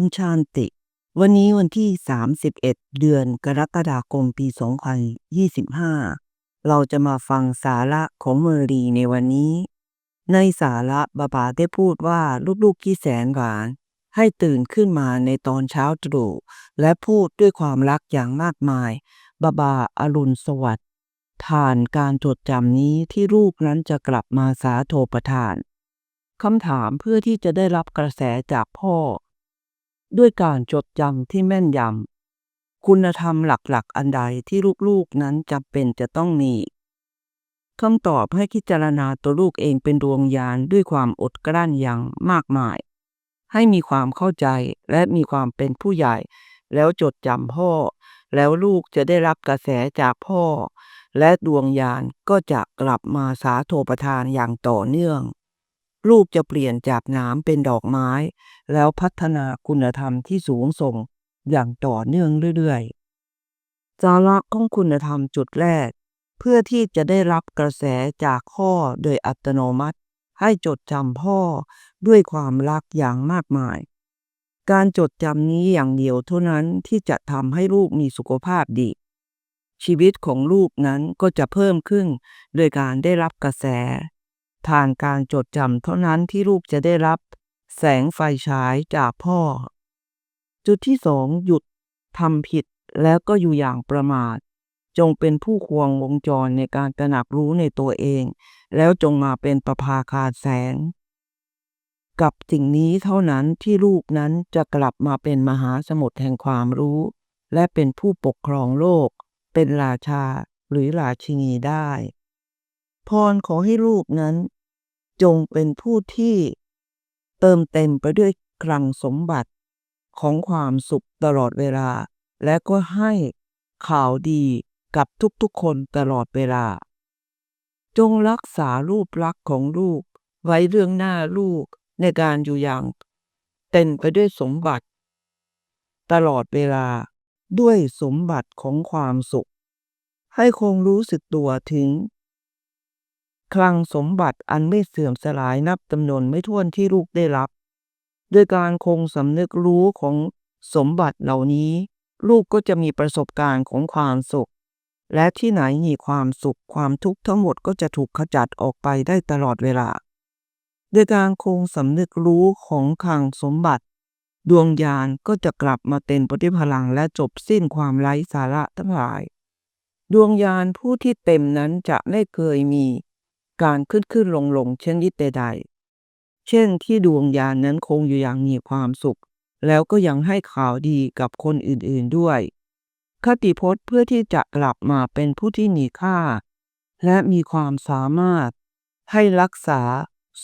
มชานติ วันนี้วันที่ 31 เดือนกรกฎาคมปี 2025 เราจะมาฟังสาระของเมอรีในวันนี้ ในสาระบาบาได้พูดว่าลูกๆที่แสนหวาน ให้ตื่นขึ้นมาในตอนเช้าตรู่และพูดด้วยความรักอย่างมากมายบาบาอรุณสวัสดิ์ผ่านการจดจำนี้ที่ลูกนั้นจะกลับมาสาโทประทานคำถามเพื่อที่จะได้รับกระแสจากพ่อ ด้วยการจดจำที่แม่นยำ คุณธรรมหลักๆ อันใดที่ลูกๆนั้นจำเป็นจะต้องมีคำตอบให้พิจารณาตัวลูกเองเป็นดวงยานด้วยความอดกลั้นอย่างมากมาย ให้มีความเข้าใจและมีความเป็นผู้ใหญ่ แล้วจดจำพ่อ แล้วลูกจะได้รับกระแสจากพ่อ และดวงยานก็จะกลับมาสาโทประทานอย่างต่อเนื่อง ลูกจะเปลี่ยนจากน้ำเป็นดอกไม้ แล้วพัฒนาคุณธรรมที่สูงส่งอย่างต่อเนื่องเรื่อยๆสาระของคุณธรรมจุดแรก เพื่อที่จะได้รับกระแสจากพ่อโดยอัตโนมัติ ให้จดจำพ่อด้วยความรักอย่างมากมาย การจดจำนี้อย่างเดียวเท่านั้นที่จะทำให้ลูกมีสุขภาพดีชีวิตของลูกนั้นก็จะเพิ่มขึ้น โดยการได้รับกระแส ผ่านการจดจำเท่านั้นที่ลูกจะได้รับ แสงไฟฉายจากพ่อ จุดที่สองหยุดทำผิดแล้วก็อยู่อย่างประมาท จงเป็นผู้ควงวงจรในการตระหนักรู้ในตัวเอง แล้วจงมาเป็นประภาคาแสง กับสิ่งนี้เท่านั้นที่ลูกนั้นจะกลับมาเป็นมหาสมุทรแห่งความรู้ และเป็นผู้ปกครองโลก เป็นราชาหรือราชินีได้ พรขอให้ลูกนั้น จงเป็นผู้ที่เติมเต็มไปด้วยคลังสมบัติของความสุขตลอดเวลา และก็ให้ข่าวดีกับทุกๆคนตลอดเวลา จงรักษารูปลักษณ์ของลูก ไว้เรื่องหน้าลูกในการอยู่อย่าง เต็มไปด้วยสมบัติ ตลอดเวลาด้วยสมบัติของความสุข ให้คงรู้สึกตัวถึง คลังสมบัติอันไม่เสื่อมสลายนับจำนวนไม่ถ้วนที่ลูกได้รับ โดยการคงสำนึกรู้ของสมบัติเหล่านี้ ลูกก็จะมีประสบการณ์ของความสุข และที่ไหนมีความสุขความทุกข์ทั้งหมดก็จะถูกขจัดออกไปได้ตลอดเวลา โดยการคงสำนึกรู้ของคลังสมบัติ ดวงยานก็จะกลับมาเต็มปฏิพลังและจบสิ้นความไร้สาระทั้งหลาย ดวงยานผู้ที่เต็มนั้นจะไม่เคยมี การขึ้นขึ้นลงลงเช่นนิดใดๆ เช่นที่ดวงยานนั้นคงอยู่อย่างมีความสุข แล้วก็ยังให้ข่าวดีกับคนอื่นๆด้วย คติพจน์เพื่อที่จะกลับมาเป็นผู้ที่มีค่า และมีความสามารถ ให้รักษา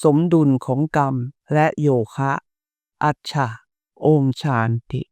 สมดุลของกรรมและโยคะ อัจฉะโอมชานติ